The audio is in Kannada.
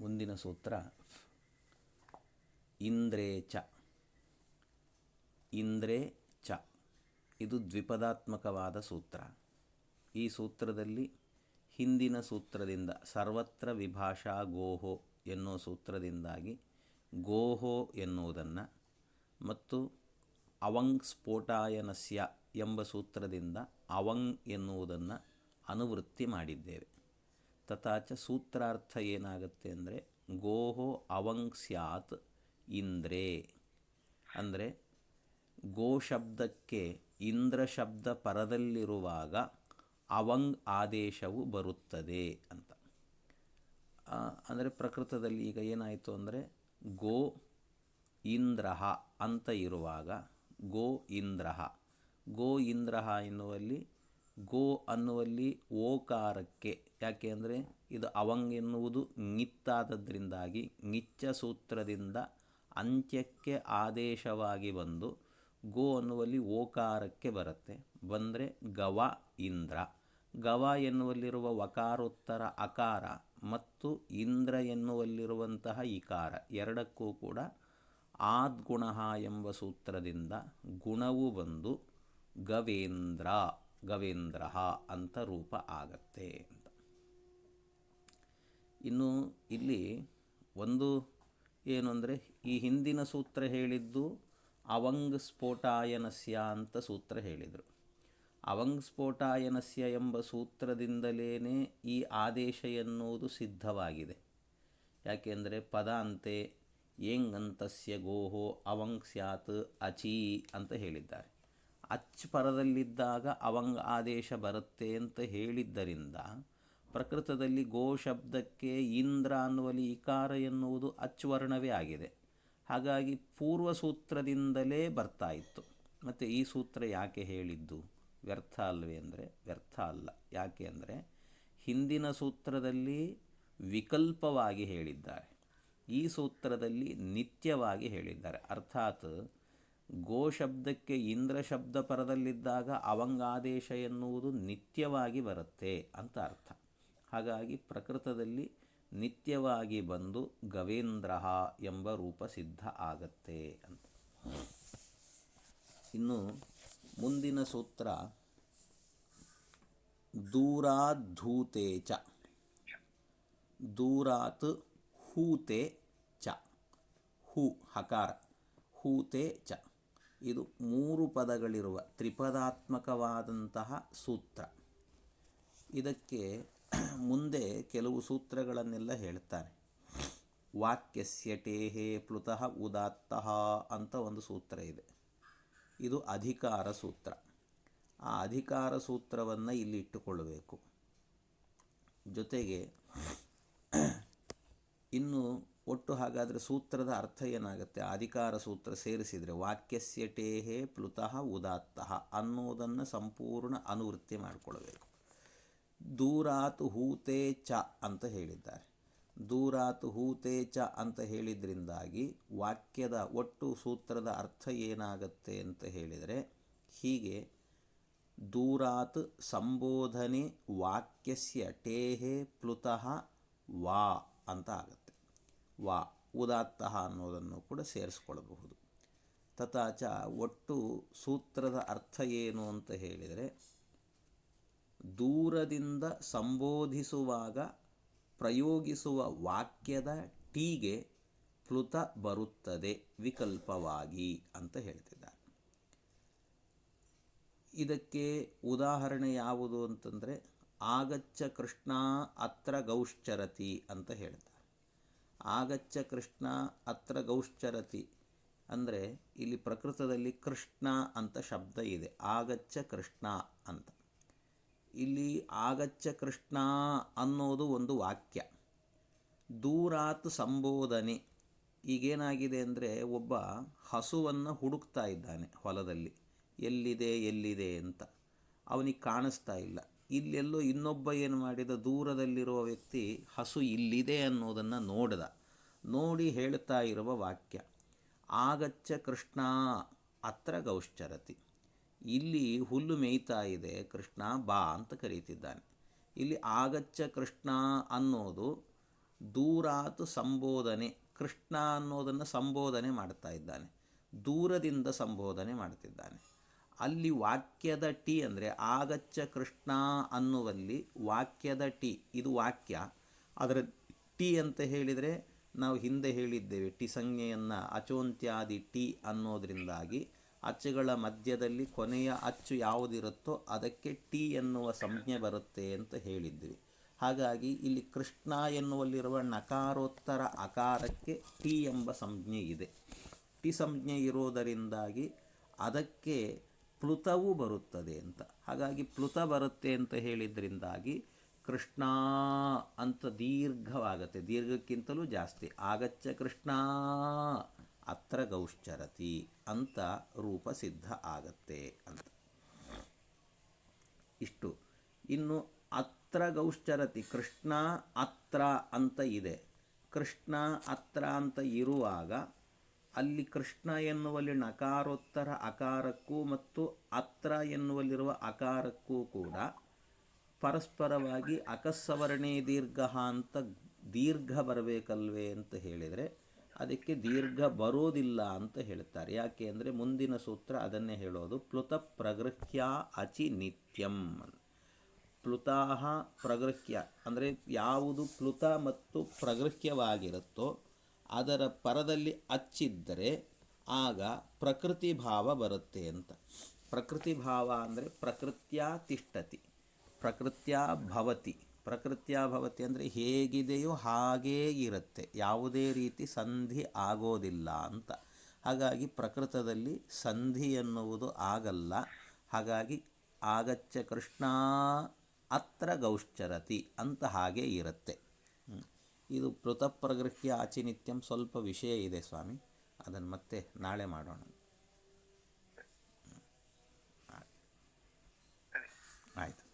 ಮುಂದಿನ ಸೂತ್ರ, ಇಂದ್ರೇ ಚ. ಇಂದ್ರೇ ಚ. ಇದು ದ್ವಿಪದಾತ್ಮಕವಾದ ಸೂತ್ರ. ಈ ಸೂತ್ರದಲ್ಲಿ ಹಿಂದಿನ ಸೂತ್ರದಿಂದ ಸರ್ವತ್ರ ವಿಭಾಷಾ ಗೋಹೋ ಎನ್ನುವ ಸೂತ್ರದಿಂದಾಗಿ ಗೋಹೋ ಎನ್ನುವುದನ್ನು ಮತ್ತು ಅವಂಗ್ ಸ್ಫೋಟಾಯನಸ್ಯ ಎಂಬ ಸೂತ್ರದಿಂದ ಅವಂಗ್ ಎನ್ನುವುದನ್ನು ಅನುವೃತ್ತಿ ಮಾಡಿದ್ದೇವೆ. ತಥಾಚ ಸೂತ್ರಾರ್ಥ ಏನಾಗುತ್ತೆ ಅಂದರೆ, ಗೋಹೋ ಅವಂಗ್ ಸ್ಯಾತ್ ಇಂದ್ರೇ. ಅಂದರೆ, ಗೋ ಶಬ್ದಕ್ಕೆ ಇಂದ್ರ ಶಬ್ದ ಪರದಲ್ಲಿರುವಾಗ ಅವಂಗ್ ಆದೇಶವು ಬರುತ್ತದೆ ಅಂತ. ಅಂದರೆ ಪ್ರಕೃತದಲ್ಲಿ ಈಗ ಏನಾಯಿತು ಅಂದರೆ, ಗೋ ಇಂದ್ರ ಅಂತ ಇರುವಾಗ, ಗೋ ಇಂದ್ರ ಗೋ ಇಂದ್ರ ಎನ್ನುವಲ್ಲಿ ಗೋ ಅನ್ನುವಲ್ಲಿ ಓಕಾರಕ್ಕೆ. ಯಾಕೆ ಅಂದರೆ ಇದು ಅವಂಗ್ ಎನ್ನುವುದು ಞಿತ್ತಾದದ್ರಿಂದಾಗಿ ನಿಚ್ಚ ಸೂತ್ರದಿಂದ ಅಂತ್ಯಕ್ಕೆ ಆದೇಶವಾಗಿ ಬಂದು ಗೋ ಅನ್ನುವಲ್ಲಿ ಓಕಾರಕ್ಕೆ ಬರುತ್ತೆ. ಬಂದರೆ ಗವ, ಇಂದ್ರ. ಗವ ಎನ್ನುವಲ್ಲಿರುವ ವಕಾರೋತ್ತರ ಅಕಾರ ಮತ್ತು ಇಂದ್ರ ಎನ್ನುವಲ್ಲಿರುವಂತಹ ಇಕಾರ ಎರಡಕ್ಕೂ ಕೂಡ ಆದ್ಗುಣ ಎಂಬ ಸೂತ್ರದಿಂದ ಗುಣವು ಬಂದು ಗವೇಂದ್ರ. ಗವೇಂದ್ರ ಅಂತ ರೂಪ ಆಗತ್ತೆ ಅಂತ. ಇನ್ನು ಇಲ್ಲಿ ಒಂದು ಏನು ಅಂದರೆ ಈ ಹಿಂದಿನ ಸೂತ್ರ ಹೇಳಿದ್ದು ಅವಂಗ್ ಸ್ಫೋಟಾಯನಸ್ಯ ಅಂತ ಸೂತ್ರ ಹೇಳಿದರು. ಅವಂಗ್ ಸ್ಫೋಟಾಯನಸ್ಯ ಎಂಬ ಸೂತ್ರದಿಂದಲೇ ಈ ಆದೇಶ ಎನ್ನುವುದು ಸಿದ್ಧವಾಗಿದೆ. ಯಾಕೆಂದರೆ ಪದ ಅಂತೆ ಏಂಗಂತಸ್ಯ ಗೋಹೋ, ಅವಂಗ್ ಸ್ಯಾತ್ ಅಚೀ ಅಂತ ಹೇಳಿದ್ದಾರೆ. ಅಚ್ ಪರದಲ್ಲಿದ್ದಾಗ ಅವಂಗ ಆದೇಶ ಬರುತ್ತೆ ಅಂತ ಹೇಳಿದ್ದರಿಂದ ಪ್ರಕೃತದಲ್ಲಿ ಗೋ ಶಬ್ದಕ್ಕೆ ಇಂದ್ರ ಅನ್ನುವಲ್ಲಿ ಇಕಾರ ಎನ್ನುವುದು ಅಚ್ ವರ್ಣವೇ ಆಗಿದೆ. ಹಾಗಾಗಿ ಪೂರ್ವ ಸೂತ್ರದಿಂದಲೇ ಬರ್ತಾ ಇತ್ತು. ಮತ್ತು ಈ ಸೂತ್ರ ಯಾಕೆ ಹೇಳಿದ್ದು? ವ್ಯರ್ಥ ಅಲ್ವೇ ಅಂದರೆ, ವ್ಯರ್ಥ ಅಲ್ಲ. ಯಾಕೆ ಅಂದರೆ ಹಿಂದಿನ ಸೂತ್ರದಲ್ಲಿ ವಿಕಲ್ಪವಾಗಿ ಹೇಳಿದ್ದಾರೆ. ಈ ಸೂತ್ರದಲ್ಲಿ ನಿತ್ಯವಾಗಿ ಹೇಳಿದ್ದಾರೆ. ಅರ್ಥಾತ್ ಗೋ ಶಬ್ದಕ್ಕೆ ಇಂದ್ರ ಶಬ್ದ ಪರದಲ್ಲಿದ್ದಾಗ ಅವಂಗಾದೇಶ ಎನ್ನುವುದು ನಿತ್ಯವಾಗಿ ಬರುತ್ತೆ ಅಂತ ಅರ್ಥ. ಹಾಗಾಗಿ ಪ್ರಕೃತದಲ್ಲಿ ನಿತ್ಯವಾಗಿ ಬಂದು ಗವೇಂದ್ರ ಎಂಬ ರೂಪ ಸಿದ್ಧ ಆಗತ್ತೆ ಅಂತ. ಇನ್ನು ಮುಂದಿನ ಸೂತ್ರ ದೂರಾಧೂತೆ ಚ. ದೂರಾತ್ ಹೂತೆ ಚ. ಹೂ, ಹಕಾರ. ಹೂತೆ ಚ. ಇದು ಮೂರು ಪದಗಳಿರುವ ತ್ರಿಪದಾತ್ಮಕವಾದಂತಹ ಸೂತ್ರ. ಇದಕ್ಕೆ ಮುಂದೆ ಕೆಲವು ಸೂತ್ರಗಳನ್ನೆಲ್ಲ ಹೇಳ್ತಾರೆ ವಾಕ್ಯಸ್ಯ ಟೇಹೇ ಪ್ಲುತಃ ಉದಾತ್ತಃ ಅಂತ ಒಂದು ಸೂತ್ರ ಇದೆ. ಇದು ಅಧಿಕಾರ ಸೂತ್ರ. ಆ ಅಧಿಕಾರ ಸೂತ್ರವನ್ನು ಇಲ್ಲಿ ಇಟ್ಟುಕೊಳ್ಳಬೇಕು. ಜೊತೆಗೆ ಇನ್ನು ಒಟ್ಟು ಹಾಗಾದರೆ ಸೂತ್ರದ ಅರ್ಥ ಏನಾಗುತ್ತೆ? ಅಧಿಕಾರ ಸೂತ್ರ ಸೇರಿಸಿದರೆ ವಾಕ್ಯಸ್ಯ ಟೇಹೇ ಪ್ಲುತಃ ಉದಾತ್ತಃ ಅನ್ನೋದನ್ನು ಸಂಪೂರ್ಣ ಅನುವೃತ್ತಿ ಮಾಡಿಕೊಳ್ಬೇಕು. ದೂರಾತು ಹೂತೆ ಚ ಅಂತ ಹೇಳಿದ್ದಾರೆ. ದೂರಾತು ಹೂತೆ ಚ ಅಂತ ಹೇಳಿದ್ರಿಂದಾಗಿ ವಾಕ್ಯದ ಒಟ್ಟು ಸೂತ್ರದ ಅರ್ಥ ಏನಾಗತ್ತೆ ಅಂತ ಹೇಳಿದರೆ ಹೀಗೆ ದೂರಾತ್ ಸಂಬೋಧನೆ ವಾಕ್ಯಸ್ಯ ಟೇಹೆ ಪ್ಲುತಃ ವಾ ಅಂತ ಆಗುತ್ತೆ. ವಾ ಉದಾತ್ತಃ ಅನ್ನೋದನ್ನು ಕೂಡ ಸೇರಿಸ್ಕೊಳ್ಬಹುದು. ತಥಾಚ ಒಟ್ಟು ಸೂತ್ರದ ಅರ್ಥ ಏನು ಅಂತ ಹೇಳಿದರೆ, ದೂರದಿಂದ ಸಂಬೋಧಿಸುವಾಗ ಪ್ರಯೋಗಿಸುವ ವಾಕ್ಯದ ಟೀಗೆ ಪ್ಲುತ ಬರುತ್ತದೆ ವಿಕಲ್ಪವಾಗಿ ಅಂತ ಹೇಳ್ತಿದ್ದಾರೆ. ಇದಕ್ಕೆ ಉದಾಹರಣೆ ಯಾವುದು ಅಂತಂದರೆ, ಆಗಚ್ಚ ಕೃಷ್ಣ ಅತ್ರ ಗೌಶ್ಚರತಿ ಅಂತ ಹೇಳ್ತಾರೆ. ಆಗಚ್ಚ ಕೃಷ್ಣ ಅತ್ರ ಗೌಶ್ಚರತಿ. ಅಂದರೆ ಇಲ್ಲಿ ಪ್ರಕೃತದಲ್ಲಿ ಕೃಷ್ಣ ಅಂತ ಶಬ್ದ ಇದೆ. ಆಗಚ್ಚ ಕೃಷ್ಣ ಅಂತ. ಇಲ್ಲಿ ಆಗಚ್ಚ ಕೃಷ್ಣ ಅನ್ನೋದು ಒಂದು ವಾಕ್ಯ. ದೂರಾತ್ ಸಂಬೋಧನೆ. ಈಗೇನಾಗಿದೆ ಅಂದರೆ ಒಬ್ಬ ಹಸುವನ್ನು ಹುಡುಕ್ತಾ ಇದ್ದಾನೆ ಹೊಲದಲ್ಲಿ. ಎಲ್ಲಿದೆ ಎಲ್ಲಿದೆ ಅಂತ. ಅವನಿಗೆ ಕಾಣಿಸ್ತಾ ಇಲ್ಲ. ಇಲ್ಲೆಲ್ಲೋ ಇನ್ನೊಬ್ಬ ಏನು ಮಾಡಿದ, ದೂರದಲ್ಲಿರುವ ವ್ಯಕ್ತಿ ಹಸು ಇಲ್ಲಿದೆ ಅನ್ನೋದನ್ನು ನೋಡಿದ. ನೋಡಿ ಹೇಳ್ತಾ ಇರುವ ವಾಕ್ಯ, ಆಗಚ್ಚ ಕೃಷ್ಣ, ಅತ್ರ ಗೌಶ್ಚರತಿ. ಇಲ್ಲಿ ಹುಲ್ಲು ಮೇಯ್ತಾ ಇದೆ, ಕೃಷ್ಣ ಬಾ ಅಂತ ಕರೀತಿದ್ದಾನೆ. ಇಲ್ಲಿ ಆಗಚ್ಚ ಕೃಷ್ಣ ಅನ್ನೋದು ದೂರಾತು ಸಂಬೋಧನೆ, ಕೃಷ್ಣ ಅನ್ನೋದನ್ನು ಸಂಬೋಧನೆ ಮಾಡ್ತಾ ಇದ್ದಾನೆ. ದೂರದಿಂದ ಸಂಬೋಧನೆ ಮಾಡ್ತಿದ್ದಾನೆ. ಅಲ್ಲಿ ವಾಕ್ಯದ ಟಿ ಅಂದರೆ ಆಗಚ್ಚ ಕೃಷ್ಣ ಅನ್ನುವಲ್ಲಿ ವಾಕ್ಯದ ಟಿ, ಇದು ವಾಕ್ಯ. ಅದರ ಟಿ ಅಂತ ಹೇಳಿದರೆ ನಾವು ಹಿಂದೆ ಹೇಳಿದ್ದೇವೆ, ಟಿ ಸಂಜ್ಞೆಯನ್ನು ಅಚೋಂತ್ಯಾದಿ ಟಿ ಅನ್ನೋದರಿಂದಾಗಿ. ಅಚ್ಚುಗಳ ಮಧ್ಯದಲ್ಲಿ ಕೊನೆಯ ಅಚ್ಚು ಯಾವುದಿರುತ್ತೋ ಅದಕ್ಕೆ ಟಿ ಎನ್ನುವ ಸಂಜ್ಞೆ ಬರುತ್ತೆ ಅಂತ ಹೇಳಿದ್ವಿ. ಹಾಗಾಗಿ ಇಲ್ಲಿ ಕೃಷ್ಣ ಎನ್ನುವಲ್ಲಿರುವ ನಕಾರೋತ್ತರ ಅಕಾರಕ್ಕೆ ಟಿ ಎಂಬ ಸಂಜ್ಞೆ ಇದೆ. ಟಿ ಸಂಜ್ಞೆ ಇರೋದರಿಂದಾಗಿ ಅದಕ್ಕೆ ಪ್ಲುತವೂ ಬರುತ್ತದೆ ಅಂತ. ಹಾಗಾಗಿ ಪ್ಲುತ ಬರುತ್ತೆ ಅಂತ ಹೇಳಿದ್ರಿಂದಾಗಿ ಕೃಷ್ಣ ಅಂತ ದೀರ್ಘವಾಗತ್ತೆ. ದೀರ್ಘಕ್ಕಿಂತಲೂ ಜಾಸ್ತಿ. ಆಗಚ್ಚ ಕೃಷ್ಣ, ಅತ್ರ ಗೌಶ್ಚರತಿ ಅಂತ ರೂಪ ಸಿದ್ಧ ಆಗತ್ತೆ ಅಂತ. ಇಷ್ಟು. ಇನ್ನು ಅತ್ರ ಗೌಶ್ಚರತಿ, ಕೃಷ್ಣ ಅತ್ರ ಅಂತ ಇದೆ. ಕೃಷ್ಣ ಅತ್ರ ಅಂತ ಇರುವಾಗ ಅಲ್ಲಿ ಕೃಷ್ಣ ಎನ್ನುವಲ್ಲಿ ನಕಾರೋತ್ತರ ಅಕಾರಕ್ಕೂ ಮತ್ತು ಅತ್ರ ಎನ್ನುವಲ್ಲಿರುವ ಅಕಾರಕ್ಕೂ ಕೂಡ ಪರಸ್ಪರವಾಗಿ ಅಕಸ್ಸವರ್ಣೇ ದೀರ್ಘ ಅಂತ ದೀರ್ಘ ಬರಬೇಕಲ್ವೇ ಅಂತ ಹೇಳಿದರೆ ಅದಕ್ಕೆ ದೀರ್ಘ ಬರೋದಿಲ್ಲ ಅಂತ ಹೇಳ್ತಾರೆ. ಯಾಕೆ ಅಂದರೆ ಮುಂದಿನ ಸೂತ್ರ ಅದನ್ನೇ ಹೇಳೋದು, ಪ್ಲುತ ಪ್ರಗೃಹ್ಯ ಅಚಿ ನಿತ್ಯಂ ಪ್ಲುತಾಹ ಪ್ರಗೃಹ್ಯ ಅಂದರೆ ಯಾವುದು ಪ್ಲುತ ಮತ್ತು ಪ್ರಗೃಹ್ಯವಾಗಿರುತ್ತೋ ಅದರ ಪರದಲ್ಲಿ ಅಚ್ಚಿದ್ದರೆ ಆಗ ಪ್ರಕೃತಿ ಭಾವ ಬರುತ್ತೆ ಅಂತ. ಪ್ರಕೃತಿ ಭಾವ ಅಂದರೆ ಪ್ರಕೃತ್ಯ ತಿಷ್ಠತಿ ಪ್ರಕೃತ್ಯ ಭವತಿ. ಪ್ರಕೃತ್ಯ ಭವತಿ ಅಂದರೆ ಹೇಗಿದೆಯೋ ಹಾಗೇ ಇರುತ್ತೆ, ಯಾವುದೇ ರೀತಿ ಸಂಧಿ ಆಗೋದಿಲ್ಲ ಅಂತ. ಹಾಗಾಗಿ ಪ್ರಕೃತದಲ್ಲಿ ಸಂಧಿ ಎನ್ನುವುದು ಆಗಲ್ಲ. ಹಾಗಾಗಿ ಆಗಚ್ಚ ಕೃಷ್ಣ ಅತ್ರ ಗೌಶ್ಚರತಿ ಅಂತ ಹಾಗೆ ಇರುತ್ತೆ. ಇದು ಪೃಥಪ್ರಗೃಹ್ಯ ಆಚಿನಿತ್ಯಂ ಸ್ವಲ್ಪ ವಿಷಯ ಇದೆ ಸ್ವಾಮಿ. ಅದನ್ನು ಮತ್ತೆ ನಾಳೆ ಮಾಡೋಣ. ಆಯಿತು.